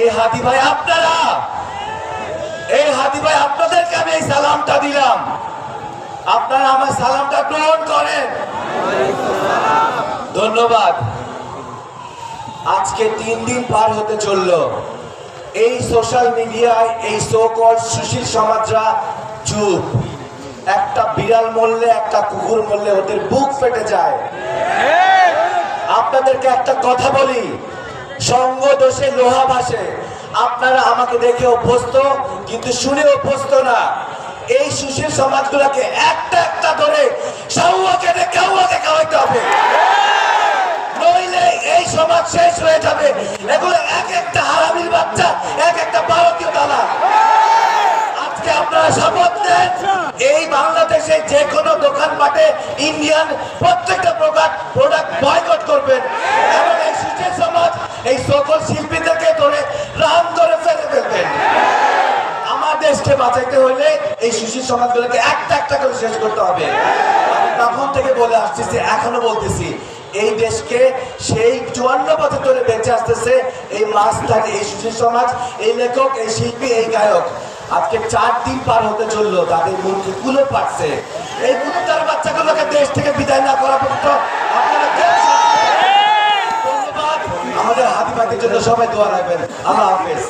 এই হাদি ভাই আপনারা? এই হাদি ভাই আপনাদেরকে আমি এই সালামটা দিলাম। আপনারা আমার সালামটা গ্রহণ করেন। ধন্যবাদ। আজকে তিন দিন পার হতে চলল। এই সোশ্যাল মিডিয়ায় এই সো কল সুশীল সমাজরা চুপ। একটা বিড়াল মরলে একটা কুকুর মরলে ওদের বুক ফেটে যায়। আপনাদেরকে একটা কথা বলি। সঙ্গ দোষে লোহা ভাসে। আপনারা আমাকে দেখে অভ্যস্ত, কিন্তু শুনে অভ্যস্ত না। এই সুশীল সমাজগুলোকে একটা একটা ধরে হবে। এই সমাজ শেষ হয়ে যাবে। এগুলো এক একটা হারামির বাচ্চা, এক একটা ভারতীয় দালা আজকে আপনারা শপথ নেন, এই বাংলাদেশে যে কোনো দোকানপাটে ইন্ডিয়ান প্রত্যেকটা প্রোডাক্ট প্রোডাক্ট বয়কট শিল্পীদেরকে ধরে রাম ধরে ফেলে ফেলবেন আমার দেশকে বাঁচাইতে হলে এই সুশীল সমাজগুলোকে একটা একটা করে শেষ করতে হবে। তখন থেকে বলে আসতেছি এখনও বলতেছি, এই দেশকে সেই চুয়ান্ন বছর ধরে বেঁচে আসতেছে এই মাস্টার, এই সুশীল সমাজ, এই লেখক, এই শিল্পী, এই গায়ক। আজকে চার দিন পার হতে চলল, তাদের মুখে কুলো পাচ্ছে এই কুত্তার বাচ্চাগুলোকে দেশ থেকে বিদায় না করা পর্যন্ত আপনারা কেউ ধন্যবাদ আমাদের জন্য সবাই দোয়া রাখবেন। আল্লাহ হাফেজ।